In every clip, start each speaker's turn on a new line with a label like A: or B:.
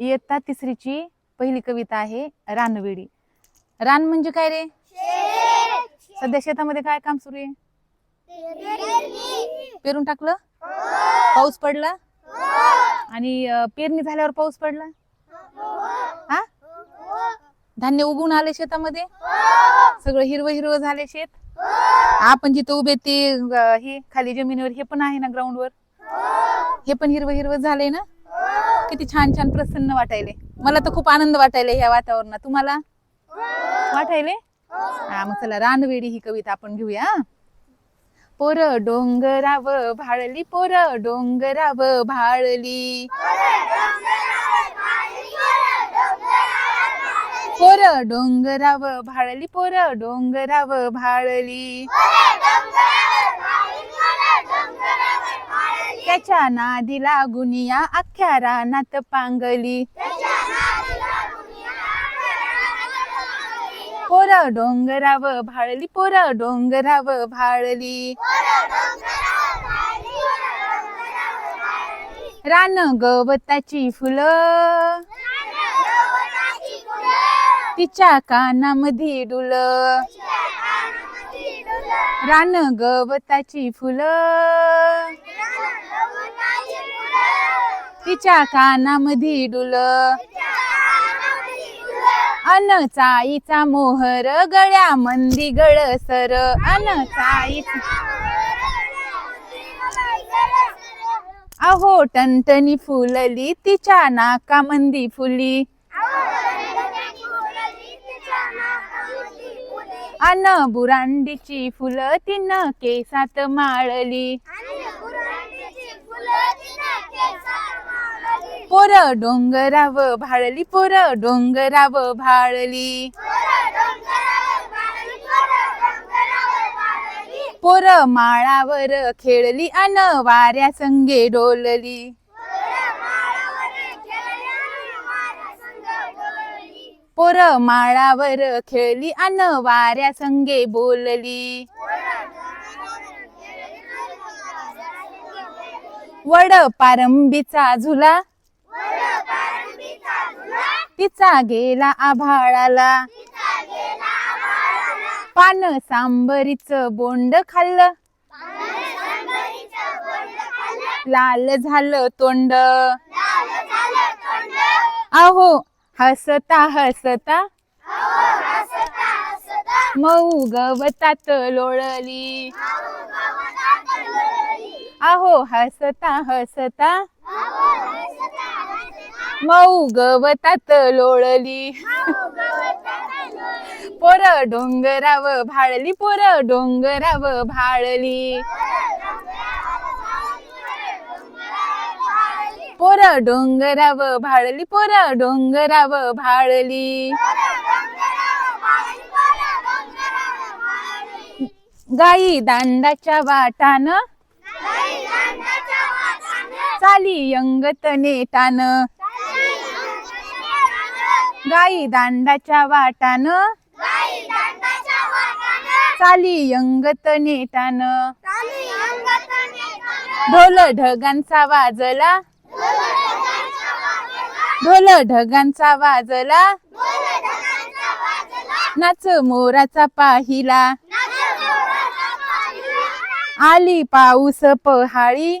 A: इयत्ता तिसरीची पहिली कविता आहे रानवेडी. रान म्हणजे काय रे? सध्या शेतामध्ये काय काम सुरू आहे? पेरून टाकलं? पाऊस पडला? आणि अं, पेरणी झाल्यावर पाऊस पडला? हा. धान्य उगवून आले शेतामध्ये? सगळं हिरवं हिरवं झाले शेत? आपण जिथं उभे ते हे खाली जमिनीवर हे पण आहे ना ग्राउंडवर हे पण हिरवं हिरवं झालंय ना? किती छान छान प्रसन्न वाटायले. मला तर खूप आनंद वाटायला ह्या वातावरणात. तुम्हाला? वाटायले? हा मग चला रानवेडी ही कविता आपण घेऊया. पोर डोंगराव भाळली पोर डोंगराव भाळली. पोर डोंगराव भाळली पोर डोंगराव भाळली. त्याच्या नादी गुनिया या अख्ख्या रानात पांगली. पोर डोंगराव भाळली पोर डोंगराव भाळली. रान गवताची फुलं. तिच्या कानामध्ये डुल. रान गवताची फुलं. तिच्या कानामध्ये डुल. अन चाईचा मोहर गळ्या मंदी गळसर अन चाईचा अहो टनटनी फुलली तिच्या नाका मंदी फुली. अन बुरांडीची फुलं तिनं केसात माळली. पोर डोंगराव भाळली पोर डोंगराव भाळली. पोर माळावर खेळली अन वाऱ्या संगे डोलली. पोर माळावर खेळली अन वाऱ्या संगे बोलली. वड पारंबीचा झुला. तिचा गेला आभाळाला. पान सांबरीच बोंड खाल्लं. लाल झालं तोंड. अहो हसता हसता मऊ गवतात लोळली. आहो हसता हसता मऊ गवतात लोळली. पोर डोंगराव भाळली पोर डोंगराव भाळली. पोर डोंगराव भाळली पोर डोंगराव भाळली. गाई दांडाच्या वाटान चाली अंगत नेटान गाई दांडाच्या वाटान चाली अंगत नेटान ढोल ढगांचा वाजला ढोल ढगांचा वाजला. नाच मोराचा पाहिला. आली पाऊस पहाळी.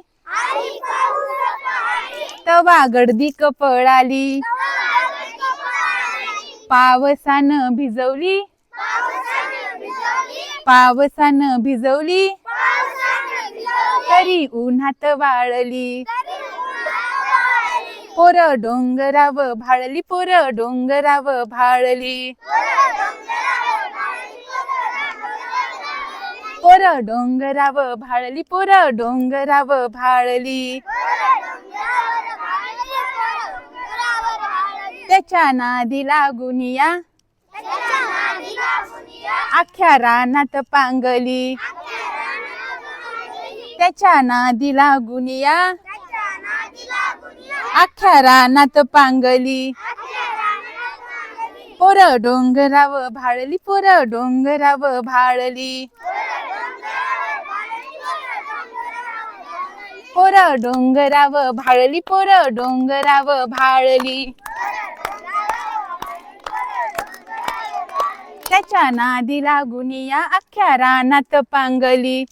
A: तवा गर्दी कपळाली. पावसान भिजवली. पावसान भिजवली. तरी उन्हात वाळली. पोर डोंगराव भाळली पोर डोंगराव भाळली. पोर डोंगराव भाळली पोर डोंगराव भाळली. त्याच्या नादी लागुनिया अख्ख्या रानात पांगली. त्याच्या नादी लागुनिया अख्ख्या रानात पांगली. पोर डोंगराव भाळली पोर डोंगराव भाळली. पोर डोंगराव भाळली पोर डोंगराव भाळली. त्याच्या नादी लागून या अख्ख्या रानात पांगली.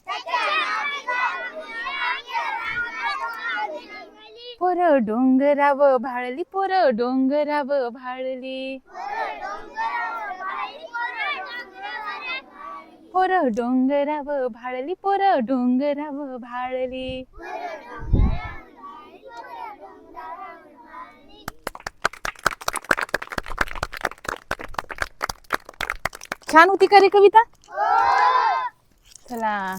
A: पोर डोंगराव भाळली पोर डोंगराव भाळली. पोर डोंगराव भाळली पोर डोंगराव भाळली. छान होती का रे कविता? चला.